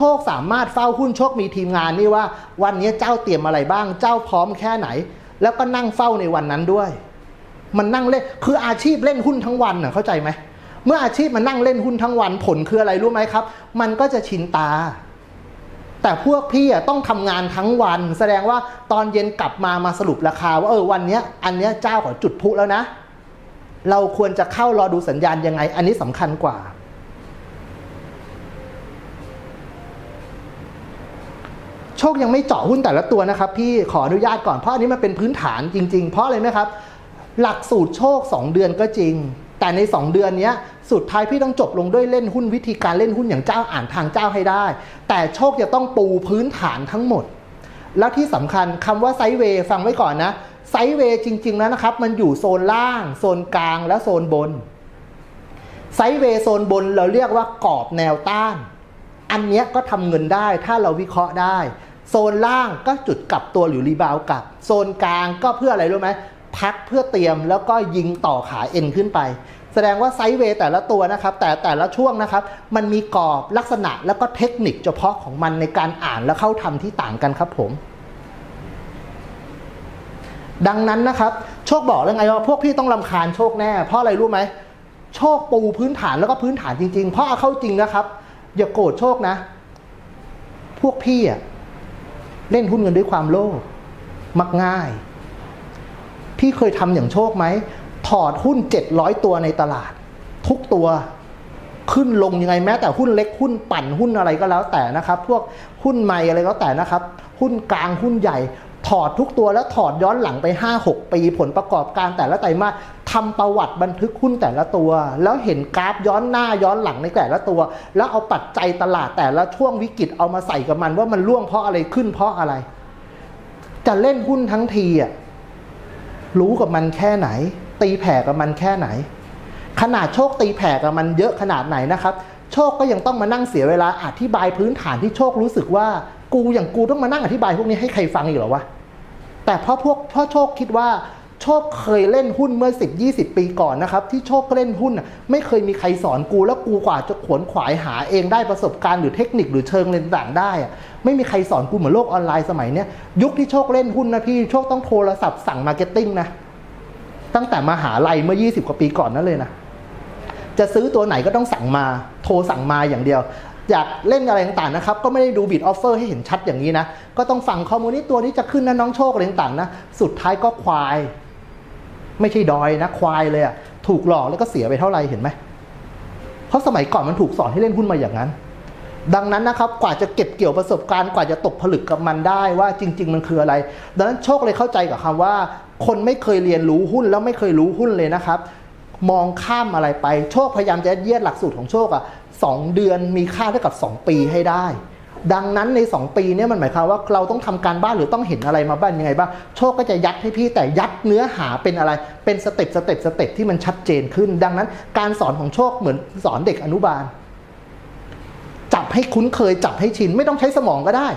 โชคสามารถเฝ้าหุ้นโชคมีทีมงานนี่ว่า วันนี้เจ้าเตรียมอะไรบ้าง เจ้าพร้อมแค่ไหน แล้วก็นั่งเฝ้าในวันนั้นด้วย มันนั่งเล่นคืออาชีพเล่นหุ้นทั้งวันเน่ะเข้าใจไหมเมื่ออาชีพมันนั่งเล่นหุ้นทั้งวันผลคืออะไรรู้ไหมครับ มันก็จะชินตา แต่พวกพี่อะต้องทำงานทั้งวัน แสดงว่าตอนเย็นกลับมามาสรุปราคา ว่าเออวันนี้อันนี้เจ้าขอจุดพุแล้วนะ เราควรจะเข้ารอดูสัญญาณยังไง อันนี้สำคัญกว่า โชคยังไม่เจาะหุ้นแต่ละตัวนะครับพี่ขออนุญาตก่อนเพราะอันนี้มันเป็นพื้นฐานจริง ๆ เพราะอะไรไหมครับ หลักสูตรโชค 2 เดือนก็จริง แต่ใน 2 เดือนนี้สุดท้ายพี่ต้องจบลงด้วยเล่นหุ้นวิธีการเล่นหุ้นอย่างเจ้าอ่านทางเจ้าให้ได้ แต่โชคจะต้องปูพื้นฐานทั้งหมด แล้วที่สำคัญคำว่าไซเวย์ฟังไว้ก่อนนะไซเวย์จริงๆแล้วนะครับ มันอยู่โซนล่าง โซนกลางและโซนบนไซเวย์โซนบนเราเรียกว่ากรอบแนวต้าน อันนี้ก็ทำเงินได้ถ้าเราวิเคราะห์ได้ โซนล่างก็จุดกลับตัวหรือรีบาวกลับ โซนกลางก็เพื่ออะไรรู้ไหมพักเพื่อเตรียมแล้วก็ยิงต่อขาเอ็นขึ้นไป แสดงว่าไซด์เวย์แต่ละตัวนะครับ แต่แต่ละช่วงนะครับ มันมีกรอบลักษณะแล้วก็เทคนิคเฉพาะของมันในการอ่านและเข้าทำที่ต่างกันครับผมดังนั้นนะครับโชคบอกแล้วไงว่าพวกพี่ต้องลำคาญโชคแน่ เพราะอะไรรู้ไหมโชคปูพื้นฐานแล้วก็พื้นฐานจริง ๆ เพราะเอาเข้าจริงนะครับ อย่าโกรธโชคนะ พวกพี่อะ เล่นหุ้นกันด้วยความโลภมักง่าย พี่เคยทำอย่างโชคไหม ถอดหุ้น 700 ตัวในตลาด ทุกตัวขึ้นลงยังไงแม้แต่หุ้นเล็กหุ้นปั่นหุ้นอะไรก็แล้วแต่นะครับ พวกหุ้นใหม่อะไรก็แล้วแต่นะครับ หุ้นกลางหุ้นใหญ่ ถอดทุกตัวแล้วถอดย้อนหลังไป 5-6 ปีผลประกอบการแต่ละไตรมาส ทำประวัติบันทึกหุ้นแต่ละตัว แล้วเห็นกราฟย้อนหน้าย้อนหลังในแต่ละตัว แล้วเอาปัจจัยตลาดแต่ละช่วงวิกฤตเอามาใส่กับมันว่ามันร่วงเพราะอะไรขึ้นเพราะอะไร จะเล่นหุ้นทั้งทีอะรู้กับมันแค่ไหน ตีแผ่กับมันแค่ไหน ขนาดโชคตีแผ่กับมันเยอะขนาดไหนนะครับ โชคก็ยังต้องมานั่งเสียเวลาอธิบายพื้นฐานที่โชครู้สึกว่ากูอย่างกูต้องมานั่งอธิบายพวกนี้ให้ใครฟังอีกเหรอวะแต่เพราะพวกเพ่อโชคคิดว่า โชคเคยเล่นหุ้นเมื่อ 10 20 ปีก่อนนะครับ ที่โชคเล่นหุ้นไม่เคยมีใครสอนกู แล้วกูกว่าจะขวนขวายหาเองได้ประสบการณ์หรือเทคนิคหรือเชิงเรียนต่างได้ไม่มีใครสอนกูเหมือนโลกออนไลน์สมัยเนี้ยยุคที่โชคเล่นหุ้นนะพี่โชคต้องโทรศัพท์สั่งมาร์เก็ตติ้งนะตั้งแต่มหาลัยเมื่อ 20 กว่าปีก่อนนั่นเลยนะจะซื้อตัวไหนก็ต้องสั่งมาโทรสั่งมาอย่างเดียวอยากเล่นอะไรต่างๆนะครับ ก็ไม่ได้ดูบิดออฟเฟอร์ให้เห็นชัดอย่างนี้นะ ก็ต้องฟังข้อมูลนี้ตัวนี้จะขึ้นนะน้องโชคอะไรต่างๆนะ สุดท้ายก็ควาย ไม่ใช่ดอยนะควายเลยอะถูกหลอกแล้วก็เสียไปเท่าไหร่เห็นไหมเพราะสมัยก่อนมันถูกสอนให้เล่นหุ้นมาอย่างนั้น ดังนั้นนะครับกว่าจะเก็บเกี่ยวประสบการณ์กว่าจะตกผลึกกับมันได้ว่าจริง ๆ มันคืออะไร ดังนั้นโชคเลยเข้าใจกับคำว่า คนไม่เคยเรียนรู้หุ้นแล้วไม่เคยรู้หุ้นเลยนะครับ มองข้ามอะไรไปโชคพยายามจะเยียดหลักสูตรของโชคอะสองเดือนมีค่าเท่ากับ 2 ปีให้ได้ ดังนั้นใน 2 ปีเนี้มันหมายความว่าเราต้องทำการบ้านหรือต้องเห็นอะไรมาบ้างยังไงบ้างโชคก็จะยัดให้พี่แต่ยัดเนื้อหาเป็นอะไร เป็นสเต็ปสเต็ปสเต็ปที่มันชัดเจนขึ้น ดังนั้นการสอนของโชคเหมือนสอนเด็กอนุบาล จับให้คุ้นเคยจับให้ชินไม่ต้องใช้สมองก็ได้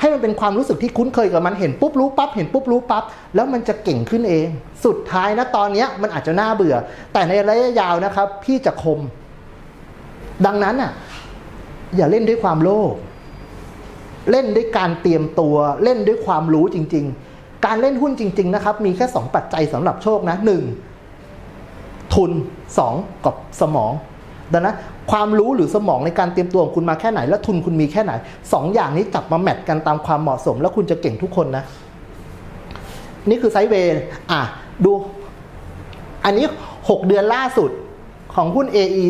ให้มันเป็นความรู้สึกที่คุ้นเคยกับมันเห็นปุ๊บรู้ปั๊บเห็นปุ๊บรู้ปั๊บแล้วมันจะเก่งขึ้นเอง สุดท้ายนะตอนนี้มันอาจจะน่าเบื่อ แต่ในระยะยาวนะครับ พี่จะคม ดังนั้นอะอย่าเล่นด้วยความโลภ เล่นด้วยการเตรียมตัวเล่นด้วยความรู้จริง ๆ การเล่นหุ้นจริง ๆ นะครับ มีแค่สองปัจจัยสำหรับโชคนะหนึ่งทุนสองกับสมอง ดังนั้นความรู้หรือสมองในการเตรียมตัวของคุณมาแค่ไหน และทุนคุณมีแค่ไหนสองอย่างนี้จับมาแมทกันตามความเหมาะสม แล้วคุณจะเก่งทุกคนนะ นี่คือไซด์เวย์อะ ดู อันนี้ 6 เดือนล่าสุดของหุ้น AE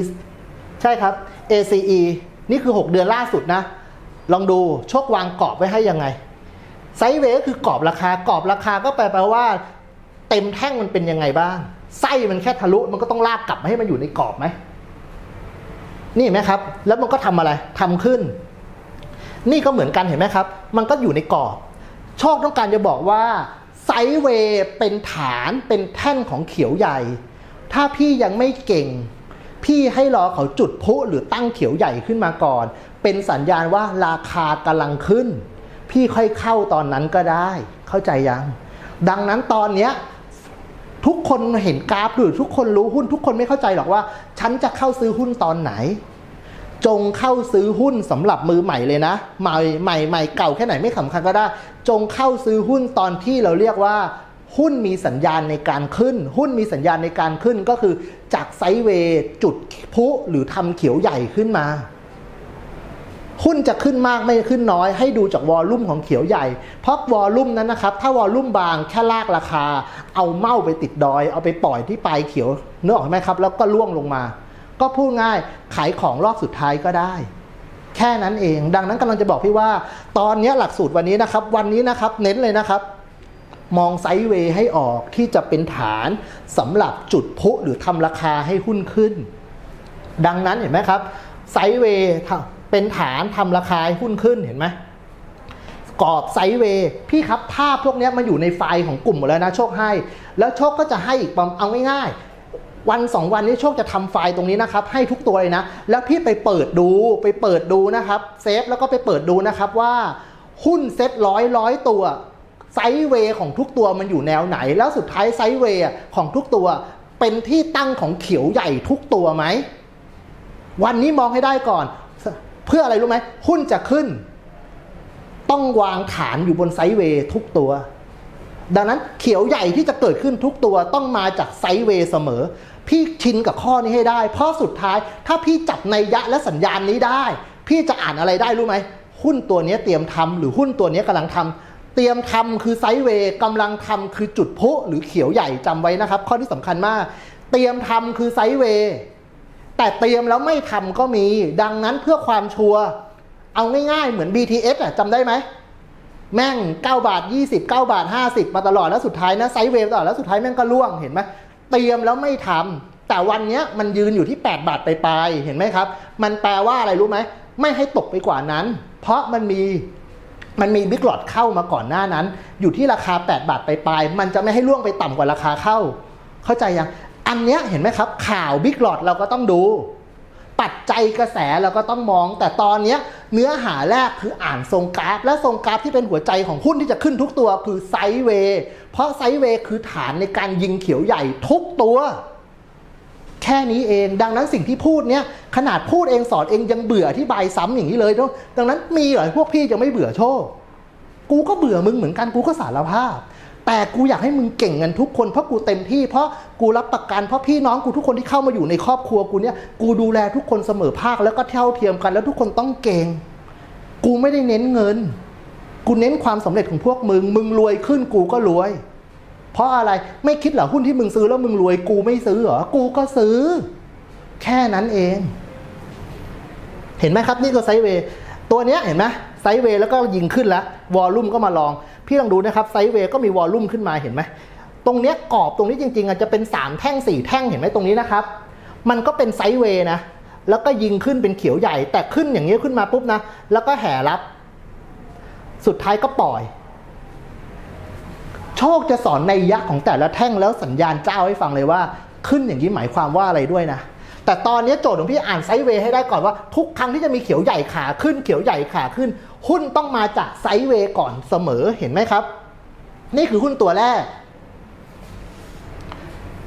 ใช่ครับ ACE นี่คือ 6 เดือนล่าสุดนะ ลองดูโชควางกรอบไว้ให้ยังไงไซเวย์ก็คือกรอบราคากรอบราคาก็แปลว่า เต็มแท่งมันเป็นยังไงบ้าง ไส้มันแค่ทะลุมันก็ต้องลากกลับมาให้มันอยู่ในกรอบไหมนี่เห็นไหมครับ แล้วมันก็ทำอะไรทำขึ้น นี่ก็เหมือนกันเห็นไหมครับ มันก็อยู่ในกรอบ โชคต้องการจะบอกว่าไซเวย์เป็นฐานเป็นแท่นของเขียวใหญ่ ถ้าพี่ยังไม่เก่ง พี่ให้รอเขาจุดพุหรือตั้งเขียวใหญ่ขึ้นมาก่อน เป็นสัญญาณว่าราคากำลังขึ้น พี่ค่อยเข้าตอนนั้นก็ได้ เข้าใจยัง ดังนั้นตอนเนี้ยทุกคนเห็นกราฟหรือทุกคนรู้หุ้น ทุกคนไม่เข้าใจหรอกว่า ฉันจะเข้าซื้อหุ้นตอนไหน จงเข้าซื้อหุ้นสำหรับมือใหม่เลยนะใหม่ใหม่ใหม่เก่าแค่ไหนไม่สำคัญก็ได้ จงเข้าซื้อหุ้นตอนที่เราเรียกว่า หุ้นมีสัญญาณในการขึ้น หุ้นมีสัญญาณในการขึ้นก็คือจากไซด์เวย์จุดพุหรือทำเขียวใหญ่ขึ้นมา หุ้นจะขึ้นมากไม่ขึ้นน้อย ให้ดูจากวอลลุ่มของเขียวใหญ่ เพราะวอลลุ่มนั้นนะครับ ถ้าวอลลุ่มบางแค่ลากราคา เอาเม้าไปติดดอย เอาไปปล่อยที่ปลายเขียวเนื้อออกไหมครับ แล้วก็ล่วงลงมา ก็พูดง่ายขายของรอบสุดท้ายก็ได้แค่นั้นเอง ดังนั้นกำลังจะบอกพี่ว่า ตอนนี้หลักสูตรวันนี้นะครับ วันนี้นะครับเน้นเลยนะครับ มองไซด์เวย์ให้ออกที่จะเป็นฐานสำหรับจุดพุหรือทำราคาให้หุ้นขึ้น ดังนั้นเห็นไหมครับ ไซด์เวย์ เป็นฐานทำราคาหุ้นขึ้นเห็นไหมกรอบไซด์เวย์พี่ครับภาพพวกนี้ยมาอยู่ในไฟล์ของกลุ่มหมดแล้วนะโชคให้ แล้วโชคก็จะให้อีกประมาณเอาง่ายๆ วันสองวันนี้โชคจะทำไฟล์ตรงนี้นะครับ ให้ทุกตัวเลยนะ แล้วพี่ไปเปิดดูไปเปิดดูนะครับเซฟแล้วก็ไปเปิดดูนะครับว่าหุ้นเซ็ตร้อยร้อยตัวไซด์เวย์ของทุกตัวมันอยู่แนวไหน แล้วสุดท้ายไซด์เวย์ของทุกตัวเป็นที่ตั้งของเขียวใหญ่ทุกตัวไหมวันนี้มองให้ได้ก่อน เพื่ออะไรรู้ไหมหุ้นจะขึ้น ต้องวางฐานอยู่บนไซด์เวย์ทุกตัว ดังนั้นเขียวใหญ่ที่จะเกิดขึ้นทุกตัวต้องมาจากไซด์เวย์เสมอ พี่ชินกับข้อนี้ให้ได้ เพราะสุดท้ายถ้าพี่จับในยะและสัญญาณนี้ได้ พี่จะอ่านอะไรได้รู้ไหมหุ้นตัวนี้เตรียมทำหรือหุ้นตัวนี้กำลังทำเตรียมทำคือไซด์เวย์กำลังทำคือจุดพุหรือเขียวใหญ่จำไว้นะครับ ข้อที่สำคัญมาก เตรียมทำคือไซด์เวย์ แต่เตรียมแล้วไม่ทำก็มี ดังนั้นเพื่อความชัวร์เอาง่ายๆ เหมือน BTS อะจำได้ไหม แม่ง 9 บาท 20 9 บาท 50 มาตลอดแล้วสุดท้ายนะไซด์เวฟตลอดแล้วสุดท้ายแม่งก็ล่วงเห็นไหมเตรียมแล้วไม่ทำแต่วันนี้มันยืนอยู่ที่ 8 บาทไปลายเห็นไหมครับ มันแปลว่าอะไรรู้ไหม ไม่ให้ตกไปกว่านั้น เพราะมันมีมันมีบิ๊กหลอดเข้ามาก่อนหน้านั้น อยู่ที่ราคา 8 บาทไปลายมันจะไม่ให้ล่วงไปต่ำกว่าราคาเข้า เข้าใจยัง อันเนี้ยเห็นไหมครับ ข่าวบิ๊กหลอดเราก็ต้องดู ปัจจัยกระแสเราก็ต้องมอง แต่ตอนเนี้ยเนื้อหาแรกคืออ่านทรงกราฟ และทรงกราฟที่เป็นหัวใจของหุ้นที่จะขึ้นทุกตัวคือไซด์เวย์เพราะไซด์เวย์คือฐานในการยิงเขียวใหญ่ทุกตัวแค่นี้เอง ดังนั้นสิ่งที่พูดเนี้ยขนาดพูดเองสอนเองยังเบื่ออธิบายซ้ำอย่างนี้เลยดังนั้นมีเหรอพวกพี่จะไม่เบื่อโชค กูก็เบื่อมึงเหมือนกันกูก็สารภาพ แต่กูอยากให้มึงเก่งกันทุกคนเพราะกูเต็มที่เพราะกูรับประกันเพราะพี่น้องกูทุกคนที่เข้ามาอยู่ในครอบครัวกูเนี่ยกูดูแลทุกคนเสมอภาคแล้วก็เท่าเทียมกัน แล้วทุกคนต้องเก่ง กูไม่ได้เน้นเงิน กูเน้นความสำเร็จของพวกมึง มึงรวยขึ้นกูก็รวย เพราะอะไรไม่คิดเหรอหุ้นที่มึงซื้อแล้วมึงรวยกูไม่ซื้อเหรอกูก็ซื้อ แค่นั้นเอง เห็นไหมครับนี่ก็ไซเวย์ตัวเนี้ยเห็นไหมไซเวย์แล้วก็ยิงขึ้นแล้ววอลลุ่มก็มาลอง พี่ลองดูนะครับไซด์เวย์ก็มีวอลลุ่มขึ้นมาเห็นไหมตรงเนี้ยกรอบตรงนี้จริงๆอาจจะเป็น 3 แท่ง 4 แท่งเห็นไหมตรงนี้นะครับ มันก็เป็นไซด์เวย์นะ แล้วก็ยิงขึ้นเป็นเขียวใหญ่ แต่ขึ้นอย่างนี้ยขึ้นมาปุ๊บนะ แล้วก็แห่รับ สุดท้ายก็ปล่อย โชคจะสอนในยยะของแต่ละแท่งแล้วสัญญาณเจ้าให้ฟังเลยว่า ขึ้นอย่างนี้หมายความว่าอะไรด้วยนะ แต่ตอนนี้โจทย์ของพี่อ่านไซด์เวย์ให้ได้ก่อนว่า ทุกครั้งที่จะมีเขียวใหญ่ขาขึ้นเขียวใหญ่ขาขึ้น หุ้นต้องมาจากไซด์เวย์ก่อนเสมอเห็นไหมครับ นี่คือหุ้นตัวแรก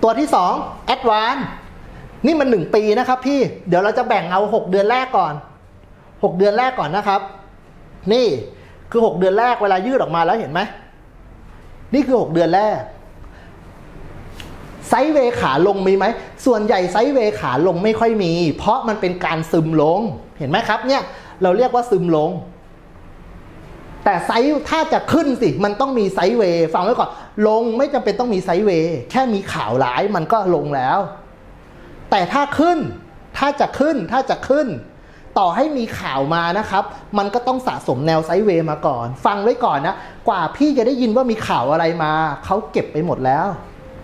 ตัวที่สองแอดวานนี่มันหนึ่งปีนะครับพี่ เดี๋ยวเราจะแบ่งเอาหกเดือนแรกก่อนหกเดือนแรกก่อนนะครับ นี่คือหกเดือนแรกเวลายืดออกมาแล้วเห็นไหม นี่คือ 6 เดือนแรก ไซด์เวย์ขาลงมีไหม ส่วนใหญ่ไซด์เวย์ขาลงไม่ค่อยมี เพราะมันเป็นการซึมลง เห็นไหมครับ เนี่ย เราเรียกว่าซึมลง แต่ไซด์ถ้าจะขึ้นสิ มันต้องมีไซด์เวย์ฟังไว้ก่อน ลงไม่จำเป็นต้องมีไซด์เวย์แค่มีข่าวร้ายมันก็ลงแล้ว แต่ถ้าขึ้น ถ้าจะขึ้น ถ้าจะขึ้น ต่อให้มีข่าวมานะครับ มันก็ต้องสะสมแนวไซด์เวย์มาก่อน ฟังไว้ก่อนนะ กว่าพี่จะได้ยินว่ามีข่าวอะไรมา เขาเก็บไปหมดแล้ว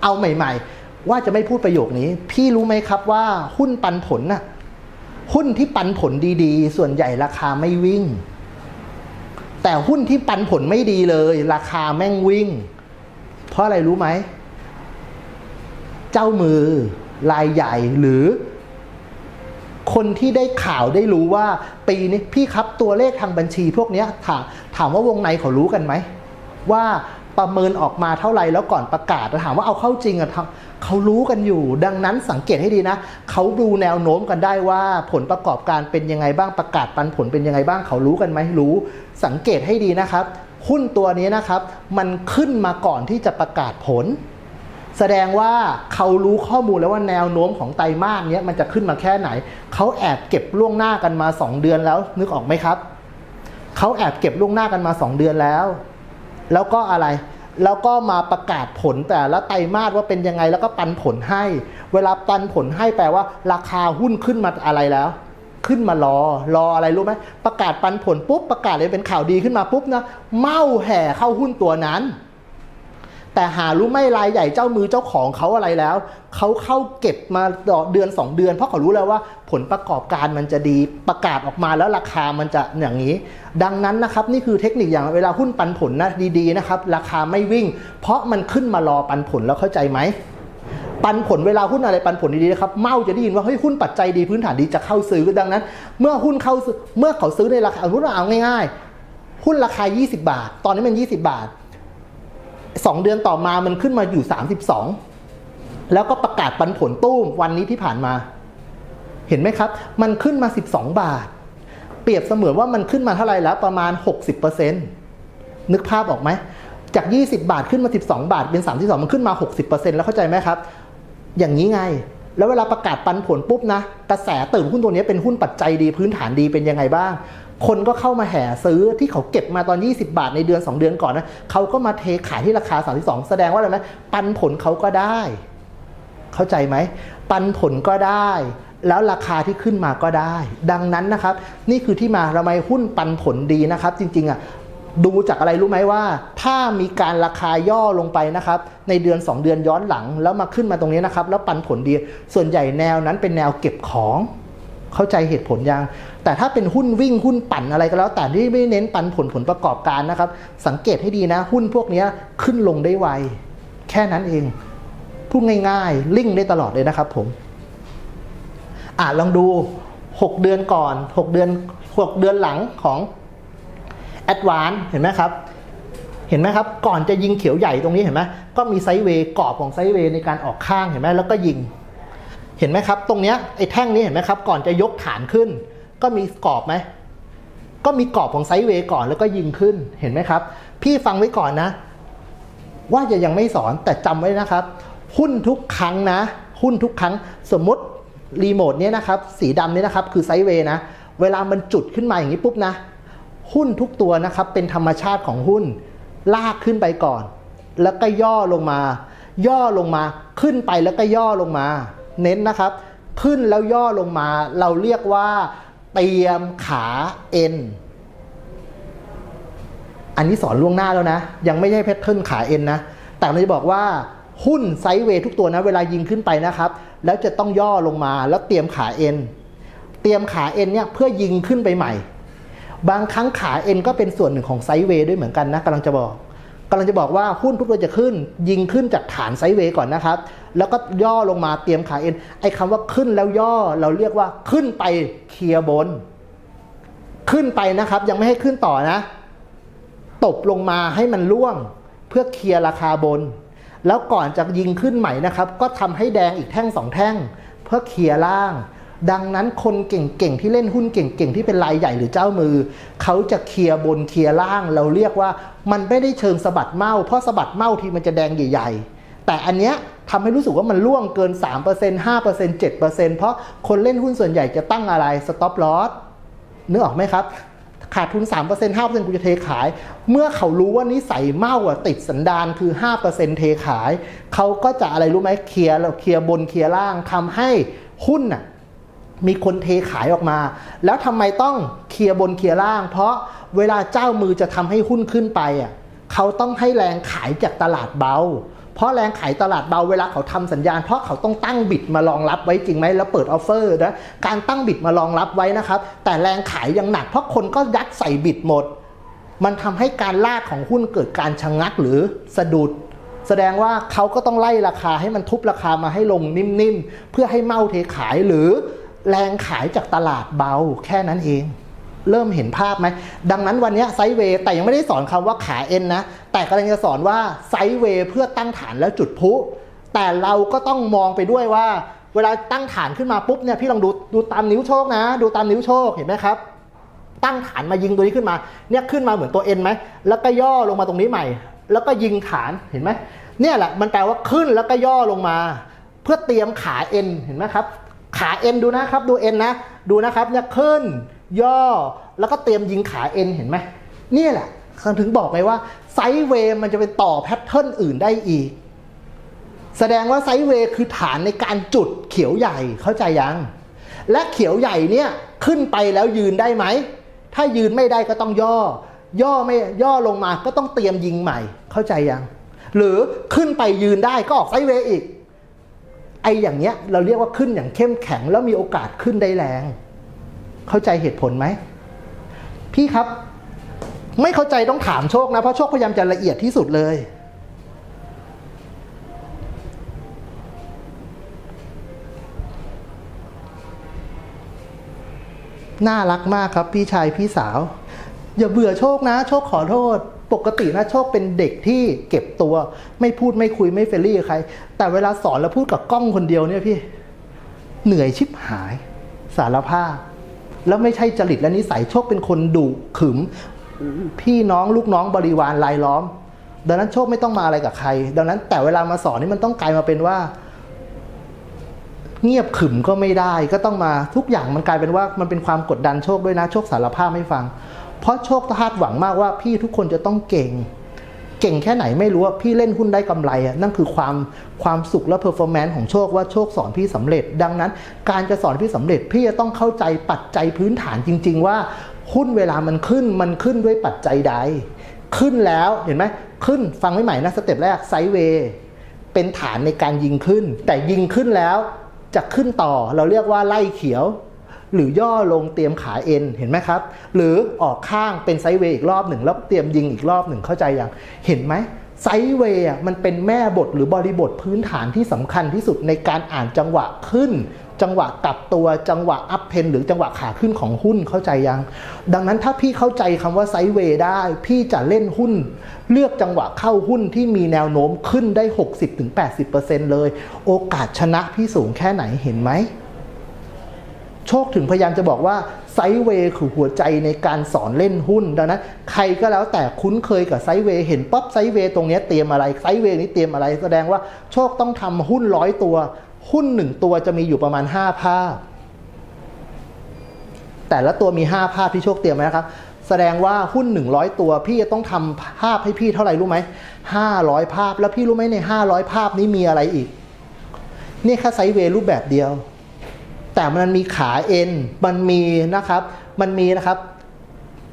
เอาใหม่ ๆ ว่าจะไม่พูดประโยคนี้ พี่รู้ไหมครับว่าหุ้นปันผลน่ะ หุ้นที่ปันผลดีๆ ส่วนใหญ่ราคาไม่วิ่ง แต่หุ้นที่ปันผลไม่ดีเลย ราคาแม่งวิ่ง เพราะอะไรรู้ไหม เจ้ามือรายใหญ่หรือ คนที่ได้ข่าวได้รู้ว่า ปีนี้พี่ครับตัวเลขทางบัญชีพวกนี้ถามถามว่าวงในเขารู้กันไหม ว่าประเมินออกมาเท่าไหร่แล้วก่อนประกาศถามว่าเอาเข้าจริงอะ เขารู้กันอยู่ ดังนั้นสังเกตให้ดีนะ เขาดูแนวโน้มกันได้ว่าผลประกอบการเป็นยังไงบ้างประกาศปันผลเป็นยังไงบ้าง เขารู้กันไหมรู้ สังเกตให้ดีนะครับ หุ้นตัวนี้นะครับ มันขึ้นมาก่อนที่จะประกาศผล แสดงว่าเขารู้ข้อมูลแล้วว่าแนวโน้มของไตรมาสเนี้ยมันจะขึ้นมาแค่ไหน เขาแอบเก็บล่วงหน้ากันมา 2 เดือนแล้ว นึกออกไหมครับเขาแอบเก็บล่วงหน้ากันมา 2 เดือนแล้ว แล้วก็อะไร แล้วก็มาประกาศผลแต่ละไตรมาสว่าเป็นยังไงแล้วก็ปันผลให้ เวลาปันผลให้แปลว่า ราคาหุ้นขึ้นมาอะไรแล้ว ขึ้นมารอ รออะไรรู้ไหมประกาศปันผลปุ๊บประกาศเลยเป็นข่าวดีขึ้นมาปุ๊บนะเมาแห่เข้าหุ้นตัวนั้น แต่หารู้ไม่รายใหญ่เจ้ามือเจ้าของเขาอะไรแล้ว เขาเข้าเก็บมาเดือน 2 เดือน เพราะเขารู้แล้วว่าผลประกอบการมันจะดีประกาศออกมาแล้วราคามันจะอย่างนี้ ดังนั้นนะครับนี่คือเทคนิคอย่างเวลาหุ้นปันผลนะดีๆนะครับราคาไม่วิ่ง เพราะมันขึ้นมารอปันผลแล้วเข้าใจไหมปันผลเวลาหุ้นอะไรปันผลดีๆนะครับเมาจะได้ยินว่าเฮ้ยหุ้นปัจจัยดีพื้นฐานดีจะเข้าซื้อดังนั้น เมื่อหุ้นเข้าเมื่อเขาซื้อในราคาหุ้นเอาง่าย ๆ หุ้นราคา 20 บาท ตอนนี้มัน 20 บาท 2 เดือนต่อมามันขึ้นมาอยู่ 32 แล้วก็ประกาศปันผลตู้มวันนี้ที่ผ่านมา เห็นไหมครับ มันขึ้นมา 12 บาท เปรียบเสมือนว่ามันขึ้นมาเท่าไหร่แล้วประมาณ 60%นึกภาพออกไหมจาก 20 บาทขึ้นมา 12 บาท เป็น 32 มันขึ้นมา 60%แล้วเข้าใจไหมครับ อย่างนี้ไง แล้วเวลาประกาศปันผลปุ๊บนะ กระแสตื่นหุ้นตัวนี้เป็นหุ้นปัจจัยดีพื้นฐานดีเป็นยังไงบ้าง คนก็เข้ามาแห่ซื้อที่เขาเก็บมาตอน 20 บาทในเดือน 2 เดือนก่อนนะเขาก็มาเทขายที่ราคา 32 แสดงว่าอะไรไหมปันผลเขาก็ได้ เข้าใจไหม ปันผลก็ได้ แล้วราคาที่ขึ้นมาก็ได้ ดังนั้นนะครับ นี่คือที่มาทำไมหุ้นปันผลดีนะครับ จริงๆอะดูจากอะไรรู้ไหมว่า ถ้ามีการราคาย่อลงไปนะครับ ในเดือน 2 เดือนย้อนหลัง แล้วมาขึ้นมาตรงนี้นะครับ แล้วปันผลดี ส่วนใหญ่แนวนั้นเป็นแนวเก็บของ เข้าใจเหตุผลยัง แต่ถ้าเป็นหุ้นวิ่งหุ้นปั่นอะไรก็แล้ว แต่ที่ไม่เน้นปันผลผลประกอบการนะครับ สังเกตให้ดีนะ หุ้นพวกนี้ขึ้นลงได้ไว แค่นั้นเอง พูดง่ายๆ ลิ่งได้ตลอดเลยนะครับผม อะลองดู 6 เดือนก่อน 6 เดือน 6 เดือนหลังของแอดวานเห็นไหมครับเห็นไหมครับ ก่อนจะยิงเขียวใหญ่ตรงนี้เห็นไหมก็มีไซเวย์กรอบของไซเวย์ในการออกข้างเห็นไหมแล้วก็ยิง เห็นไหมครับ ตรงเนี้ยไอ้แท่งนี้เห็นไหมครับ ก่อนจะยกฐานขึ้น ก็มีกรอบไหมก็มีกรอบของไซด์เวย์ก่อนแล้วก็ยิงขึ้นเห็นไหมครับ พี่ฟังไว้ก่อนนะ ว่าจะยังไม่สอนแต่จำไว้นะครับ หุ้นทุกครั้งนะ หุ้นทุกครั้งสมมติรีโมทเนี้ยนะครับ สีดำนี้นะครับ คือไซด์เวย์นะ เวลามันจุดขึ้นมาอย่างนี้ปุ๊บนะ หุ้นทุกตัวนะครับ เป็นธรรมชาติของหุ้น ลากขึ้นไปก่อน แล้วก็ย่อลงมา ย่อลงมาขึ้นไปแล้วก็ย่อลงมา เน้นนะครับ ขึ้นแล้วย่อลงมา เราเรียกว่า เตรียมขาเอ็นอันนี้สอนล่วงหน้าแล้วนะ ยังไม่ใช่แพทเทิร์นขาเอ็นนะ แต่เราจะบอกว่าหุ้นไซด์เวย์ทุกตัวนะ เวลายิงขึ้นไปนะครับ แล้วจะต้องย่อลงมาแล้วเตรียมขาเอ็นเตรียมขาเอ็นเนี่ยเพื่อยิงขึ้นไปใหม่ บางครั้งขาเอ็นก็เป็นส่วนหนึ่งของไซด์เวย์ด้วยเหมือนกันนะกำลังจะบอก กำลังจะบอกว่าหุ้นทุกตัวจะขึ้น ยิงขึ้นจากฐานไซด์เวย์ก่อนนะครับ แล้วก็ย่อลงมาเตรียมขาเอ็นไอ้คำว่าขึ้นแล้วย่อเราเรียกว่าขึ้นไปเคลียร์บน ขึ้นไปนะครับ ยังไม่ให้ขึ้นต่อนะ ตบลงมาให้มันร่วง เพื่อเคลียร์ราคาบน แล้วก่อนจะยิงขึ้นใหม่นะครับ ก็ทำให้แดงอีกแท่งสองแท่ง เพื่อเคลียร์ล่าง ดังนั้นคนเก่งๆที่เล่นหุ้นเก่งๆที่เป็นรายใหญ่หรือเจ้ามือ เขาจะเคลียร์บนเคลียร์ล่าง เราเรียกว่ามันไม่ได้เชิงสะบัดเมาเพราะสะบัดเมาทีมันจะแดงใหญ่ๆ แต่อันเนี้ยทำให้รู้สึกว่ามันร่วงเกิน 3% 5% 7%เพราะคนเล่นหุ้นส่วนใหญ่จะตั้งอะไร stop loss นึกออกไหมครับ ขาดทุน 3% 5%กูจะเทขาย เมื่อเขารู้ว่านิสัยเมาอะติดสันดานคือ 5%เทขาย เขาก็จะอะไรรู้ไหมเคลียร์เคลียร์บนเคลียร์ล่างทำให้หุ้นน่ะ มีคนเทขายออกมา แล้วทำไมต้องเคลียร์บนเคลียร์ล่าง เพราะเวลาเจ้ามือจะทำให้หุ้นขึ้นไปอะเขาต้องให้แรงขายจากตลาดเบา เพราะแรงขายตลาดเบาเวลาเขาทำสัญญาณ เพราะเขาต้องตั้งบิดมารองรับไว้จริงไหมแล้วเปิดออฟเฟอร์นะการตั้งบิดมารองรับไว้นะครับ แต่แรงขายยังหนัก เพราะคนก็ยัดใส่บิดหมด มันทำให้การลากของหุ้นเกิดการชะงงักหรือสะดุด แสดงว่าเขาก็ต้องไล่ราคาให้มันทุบราคามาให้ลงนิ่มๆเพื่อให้เมาเทขายหรือ แรงขายจากตลาดเบาแค่นั้นเอง เริ่มเห็นภาพไหม ดังนั้นวันนี้ไซด์เวย์แต่ยังไม่ได้สอนคำว่าขาเอ็นนะ แต่กำลังจะสอนว่าไซด์เวย์เพื่อตั้งฐานแล้วจุดพุแต่เราก็ต้องมองไปด้วยว่า เวลาตั้งฐานขึ้นมาปุ๊บเนี่ยพี่ลองดูดูตามนิ้วโชคนะ ดูตามนิ้วโชคเห็นไหมครับตั้งฐานมายิงตัวนี้ขึ้นมาเนี่ยขึ้นมาเหมือนตัวเอ็นไหมแล้วก็ย่อลงมาตรงนี้ใหม่ แล้วก็ยิงฐานเห็นไหมเนี่ยแหละมันแปลว่าขึ้นแล้วก็ย่อลงมา เพื่อเตรียมขาเอ็นเห็นไหมครับ ขาเอ็นดูนะครับ ดูเอ็นนะ ดูนะครับเนี่ยขึ้น ย่อ แล้วก็เตรียมยิงขาเอ็นเห็นไหมนี่แหละเขาถึงบอกไงว่าไซด์เวย์มันจะไปต่อแพทเทิร์นอื่นได้อีก แสดงว่าไซด์เวย์คือฐานในการจุดเขียวใหญ่เข้าใจยัง และเขียวใหญ่เนี่ยขึ้นไปแล้วยืนได้ไหม ถ้ายืนไม่ได้ก็ต้องย่อ ย่อไม่ย่อลงมาก็ต้องเตรียมยิงใหม่เข้าใจยัง หรือขึ้นไปยืนได้ก็ออกไซด์เวย์อีก ไออย่างเนี้ยเราเรียกว่าขึ้นอย่างเข้มแข็ง แล้วมีโอกาสขึ้นได้แรง เข้าใจเหตุผลไหม พี่ครับ ไม่เข้าใจต้องถามโชคนะ เพราะโชคพยายามจะละเอียดที่สุดเลย น่ารักมากครับพี่ชายพี่สาว อย่าเบื่อโชคนะ โชคขอโทษ ปกตินะโชคเป็นเด็กที่เก็บตัว ไม่พูดไม่คุยไม่เฟรลี่กับใคร แต่เวลาสอนแล้วพูดกับกล้องคนเดียวเนี่ยพี่เหนื่อยชิบหาย สารภาพ แล้วไม่ใช่จริตและนิสัยโชคเป็นคนดุขึม พี่น้องลูกน้องบริวารรายล้อม ดังนั้นโชคไม่ต้องมาอะไรกับใคร ดังนั้นแต่เวลามาสอนนี่มันต้องกลายมาเป็นว่า เงียบขึมก็ไม่ได้ ก็ต้องมาทุกอย่างมันกลายเป็นว่ามันเป็นความกดดันโชคด้วยนะ โชคสารภาพไม่ฟัง เพราะโชคคาดหวังมากว่าพี่ทุกคนจะต้องเก่ง เก่งแค่ไหนไม่รู้ว่าพี่เล่นหุ้นได้กำไรอะนั่นคือความความสุขและเพอร์ฟอร์แมนซ์ของโชคว่าโชคสอนพี่สำเร็จ ดังนั้น การจะสอนพี่สำเร็จพี่จะต้องเข้าใจปัจจัยพื้นฐานจริง ๆ ว่าหุ้นเวลามันขึ้นมันขึ้นด้วยปัจจัยใด ขึ้นแล้วเห็นไหมขึ้นฟังไม่ใหม่นะสเต็ปแรกไซด์เวย์เป็นฐานในการยิงขึ้น แต่ยิงขึ้นแล้วจะขึ้นต่อเราเรียกว่าไล่เขียว หรือย่อลงเตรียมขาเอ็นเห็นไหมครับ หรือออกข้างเป็นไซด์เวย์อีกรอบหนึ่งแล้วเตรียมยิงอีกรอบหนึ่งเข้าใจยังเห็นไหมไซด์เวย์อะมันเป็นแม่บทหรือบริบทพื้นฐานที่สำคัญที่สุดในการอ่านจังหวะขึ้น จังหวะกลับตัวจังหวะอัพเทนหรือจังหวะขาขึ้นของหุ้นเข้าใจยัง ดังนั้นถ้าพี่เข้าใจคำว่าไซด์เวย์ได้ พี่จะเล่นหุ้น เลือกจังหวะเข้าหุ้นที่มีแนวโน้มขึ้นได้ 60-80%เลย โอกาสชนะพี่สูงแค่ไหนเห็นไหม โชคถึงพยายามจะบอกว่าไซเวย์คือหัวใจในการสอนเล่นหุ้นดังนั้นใครก็แล้วแต่คุ้นเคยกับไซเวย์เห็นป๊อปไซเวย์ตรงนี้เตรียมอะไรไซเวย์นี้เตรียมอะไรแสดงว่าโชคต้องทำหุ้นร้อยตัว หุ้นหนึ่งตัวจะมีอยู่ประมาณ 5 ภาพ แต่ละตัวมี 5 ภาพที่โชคเตรียมไว้นะครับ แสดงว่าหุ้น 100 ตัว พี่จะต้องทำภาพให้พี่เท่าไหร่รู้ไหม500 ภาพแล้วพี่รู้ไหมใน 500 ภาพนี้มีอะไรอีกนี่แค่ไซเวย์รูปแบบเดียว แต่มันมีขาเอ็นมันมีนะครับ มันมีนะครับ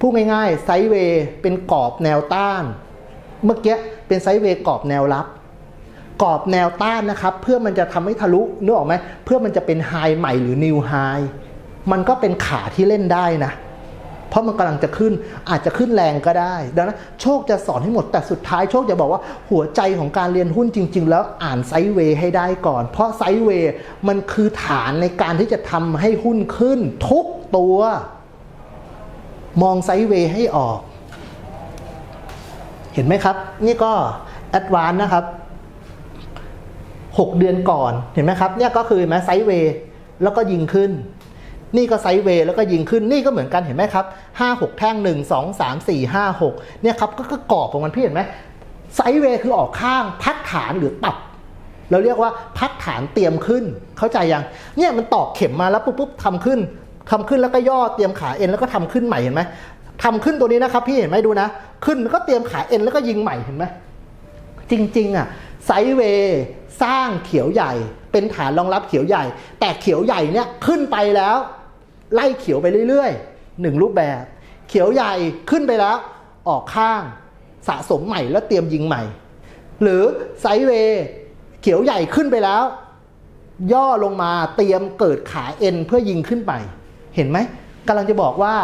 พูดง่ายๆไซด์เวย์เป็นกรอบแนวต้าน เมื่อกี้เป็นไซด์เวย์กรอบแนวรับกรอบแนวต้านนะครับ เพื่อมันจะทำให้ทะลุนึกออกไหมเพื่อมันจะเป็นไฮใหม่หรือนิวไฮมันก็เป็นขาที่เล่นได้นะ เพราะมันกำลังจะขึ้นอาจจะขึ้นแรงก็ได้ ดังนั้นโชคจะสอนให้หมดแต่สุดท้ายโชคจะบอกว่าหัวใจของการเรียนหุ้นจริง ๆ แล้วอ่านไซด์เวย์ให้ได้ก่อน เพราะไซด์เวย์มันคือฐานในการที่จะทำให้หุ้นขึ้นทุกตัว มองไซด์เวย์ให้ออก เห็นไหมครับ นี่ก็แอดวานนะครับ 6 เดือนก่อนเห็นไหมครับเนี่ยก็คือเห็นไหมไซด์เวย์แล้วก็ยิงขึ้น นี่ก็ไซด์เวย์แล้วก็ยิงขึ้นนี่ก็เหมือนกันเห็นไหมครับห้าหกแท่งหนึ่งสองสามสี่ห้าหกเนี่ยครับก็ก็กรอบของมันพี่เห็นไหมไซด์เวย์คือออกข้างพักฐานหรือตับเราเรียกว่าพักฐานเตรียมขึ้น เข้าใจยัง เนี่ยมันตอกเข็มมาแล้วปุ๊บปุ๊บทำขึ้นทำขึ้นแล้วก็ย่อเตรียมขาเอ็นแล้วก็ทำขึ้นใหม่เห็นไหมทำขึ้นตัวนี้นะครับพี่เห็นไหมดูนะ ขึ้นแล้วก็เตรียมขาเอ็นแล้วก็ยิงใหม่เห็นไหมจริง ๆ อะไซเวย์สร้างเขียวใหญ่ เป็นฐานรองรับเขียวใหญ่ แต่เขียวใหญ่เนี่ยขึ้นไปแล้ว ไล่เขียวไปเรื่อยๆหนึ่งรูปแบบ เขียวใหญ่ขึ้นไปแล้ว ออกข้างสะสมใหม่แล้วเตรียมยิงใหม่ หรือไซเวย์เขียวใหญ่ขึ้นไปแล้ว ย่อลงมาเตรียมเกิดขาเอ็นเพื่อยิงขึ้นไป เห็นไหมกำลังจะบอกว่า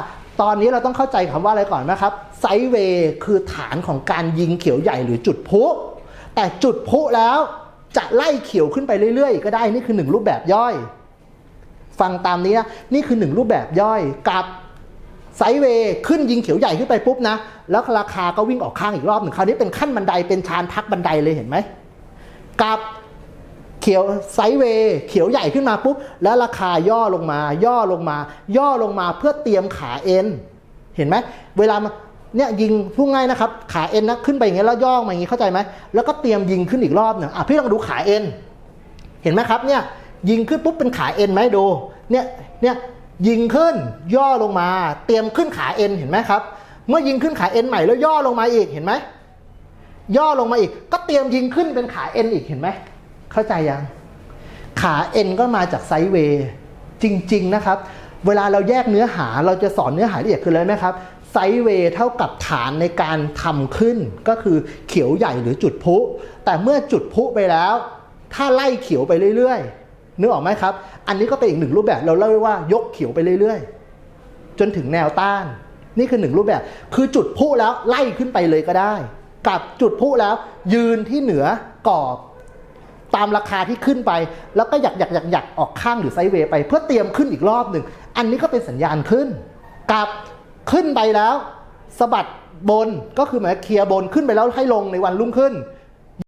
ตอนนี้เราต้องเข้าใจคำว่าอะไรก่อนนะครับไซเวย์คือฐานของการยิงเขียวใหญ่หรือจุดพุแต่จุดพุแล้วจะไล่เขียวขึ้นไปเรื่อยๆ ก็ได้นี่คือหนึ่งรูปแบบย่อย ฟังตามนี้นะ นี่คือหนึ่งรูปแบบย่อยกับไซเวย์ขึ้นยิงเขียวใหญ่ขึ้นไปปุ๊บนะ แล้วราคาก็วิ่งออกข้างอีกรอบหนึ่งคราวนี้เป็นขั้นบันไดเป็นชานพักบันไดเลยเห็นไหมกับเขียวไซเวย์เขียวใหญ่ขึ้นมาปุ๊บ แล้วราคาย่อลงมา ย่อลงมา ย่อลงมาเพื่อเตรียมขาเอ็นเห็นไหมเวลามาเนี่ยยิงพูดง่ายนะครับ ขาเอ็นนะขึ้นไปอย่างเงี้ยแล้วย่อมาอย่างงี้เข้าใจไหมแล้วก็เตรียมยิงขึ้นอีกรอบหนึ่งอะพี่ลองดูขาเอ็นเห็นไหมครับเนี่ย ยิงขึ้นปุ๊บเป็นขาเอ็นไหมดู เนี่ยเนี่ยยิงขึ้นย่อลงมา เตรียมขึ้นขาเอ็นเห็นไหมครับ เมื่อยิงขึ้นขาเอ็นใหม่แล้วย่อลงมาอีกเห็นไหมย่อลงมาอีก ก็เตรียมยิงขึ้นเป็นขาเอ็นอีกเห็นไหมเข้าใจยัง ขาเอ็นก็มาจากไซด์เวย์จริง ๆ นะครับ เวลาเราแยกเนื้อหาเราจะสอนเนื้อหาละเอียดคืออะไรไหมครับไซด์เวย์เท่ากับฐานในการทำขึ้น ก็คือเขียวใหญ่หรือจุดพุ แต่เมื่อจุดพุไปแล้ว ถ้าไล่เขียวไปเรื่อยๆ นึกออกไหมครับ อันนี้ก็เป็นอีกหนึ่งรูปแบบ เราเล่าว่ายกเขียวไปเรื่อยๆ จนถึงแนวต้าน นี่คือหนึ่งรูปแบบ คือจุดพลุแล้วไล่ขึ้นไปเลยก็ได้ กับจุดพลุแล้ว ยืนที่เหนือกรอบ ตามราคาที่ขึ้นไป แล้วก็หยักหยักหยักหยักออกข้างหรือไซเวย์ไป เพื่อเตรียมขึ้นอีกรอบหนึ่ง อันนี้ก็เป็นสัญญาณขึ้น กับขึ้นไปแล้วสะบัดบนก็คือหมายเคลียร์บนขึ้นไปแล้วให้ลงในวันรุ่งขึ้น